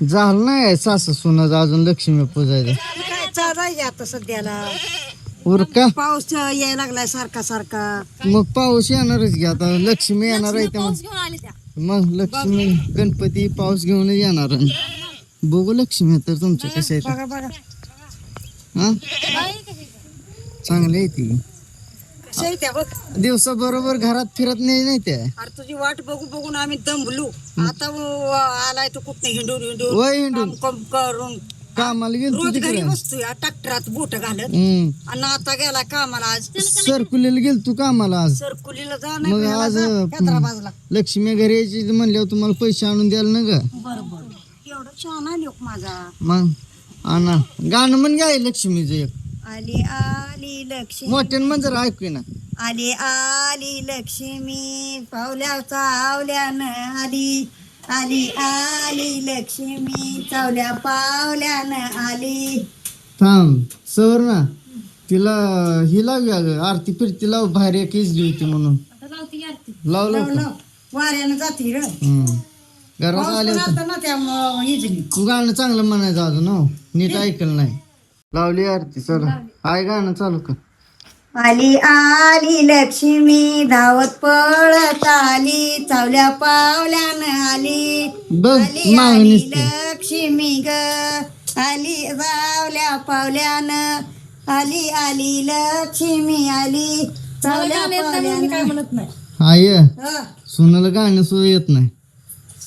झालं नाही सासू सुनाचं अजून लक्ष्मी पूजायचं काय? चालायचे आता सध्याला. उर का? पाऊस यायला लागलाय सारखा सारखा. मग पाऊस येणारच की आता लक्ष्मी येणार आहे त्या पाऊस घेऊन आले त्या. मग लक्ष्मी गणपती पाऊस घेऊनच येणार बघू लक्ष्मी तर तुमच्या कशा आहेत. बघा बघा. हा? बाई चांगली आहे ती. कशा त्या बघ. दिवसा बरोबर घरात फिरत नाही नाही त्या. अरे तुझी वाट बघू बघून आम्ही दमलो. आता व- आलाय तू कुठं हिंडून हिंडून. वय हिंडून. काम कम करून. कामाला गेलो रोज घरी बसतोय ट्रॅक्टरात बोट घालत. हम्म. आणि आता गेला कामाला आज. सरकुलीला गेल तू कामाला आज. सरकुलीला जा मग आज. हैदराबादला लक्ष्मी घरी यायची म्हणल्यावर तुम्हाला पैसे आणून द्याल ना ग. बरोबर. एवढं छान आहे लोक माझा. मग आणा. गाणं म्हण गाय लक्ष्मीचं एक. आली आली लक्ष्मी. मोठ्यानं म्हण जरा ऐकू ना. आली आली लक्ष्मी पावल्या चावल्यानं आली. आली आली लक्ष्मी चावल्या पावल्यानं आली. थांब सवर ना तिला ही लावूया ग आरती फिरती लाव बाहेर एक केस होती म्हणून. आता लावती आरती. लाव लाव, लाव लाव. वाऱ्यानं जाती र. घरात आले होते. आता ना त्या इजली तू गाणं चांगलं म्हणायचं अजून हो. नीट ऐकलं नाही. लावली आरती चला. आहे गाणं चालू कर. आली आली लक्ष्मी धावत पळत आली चावल्या पावल्यानं आली. आली आली नुसती. लक्ष्मी ग. आली चावल्या पावल्यानं आली आली लक्ष्मी आली. चावल्या पावल्यानं. म्हणत नाही. आय हं, सुनाला गाणं सुद्धा येत नाही.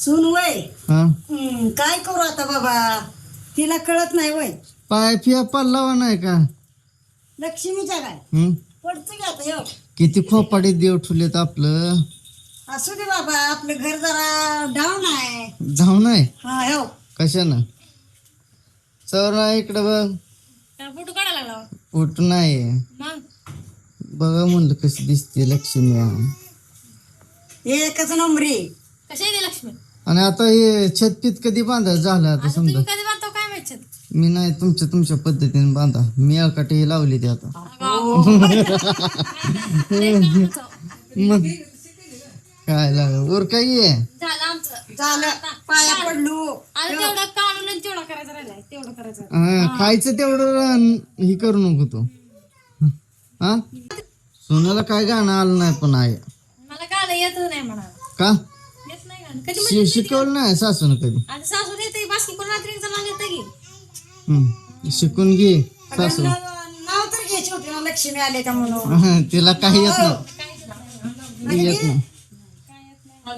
सून वय. हा. हं, काय करू आता बाबा? तिला कळत नाही वय. पाय फिया पल्लावा नाही का? लक्ष्मीच्या काय? पडतं की आता हो किती खोपाडीत देव ठुलेत आपलं? असू दे बाबा आपलं घर जरा डाऊन आहे. जाऊ नाही हा हो. कशानं? चवर ना इकडं बघ. फोटो काढायला लागला पोट नाही मग? बघा म्हणलं कशी दिसते लक्ष्मी. एकच नंबरी. कशी आहे ती लक्ष्मी? आणि आता हे छतपीत कधी बांधायचं झालं आता समजा? कधी मी नाही तुमच्या तुमच्या पद्धतीने बांधा. मी अळकाटे हे लावली ते आता. मग काय लाग वर काय आहे झालं आमचं. झालं. पाया पडलो. आणि तेवढं काढून आणि तेवढं करायचं राहिलंय. तेवढं करायचं. हा, खायचं तेवढं हे करू नको तू. हा? सोनाला काय गाणं आलं नाही पण आहे. मला गाणं येतच नाही म्हणाला का? येत नाही गाणं. कधी शि- शिकवलं नाही सासून कधी? आता सासू येते बासकी कोण रात्री जमा येतं की हम्म. शिकून घे सासू. नाव तर घे छोटी लक्ष्मी आले त्या म्हणून? हा, तिला काही येत नाही. काहीच नाही येत नाही. वर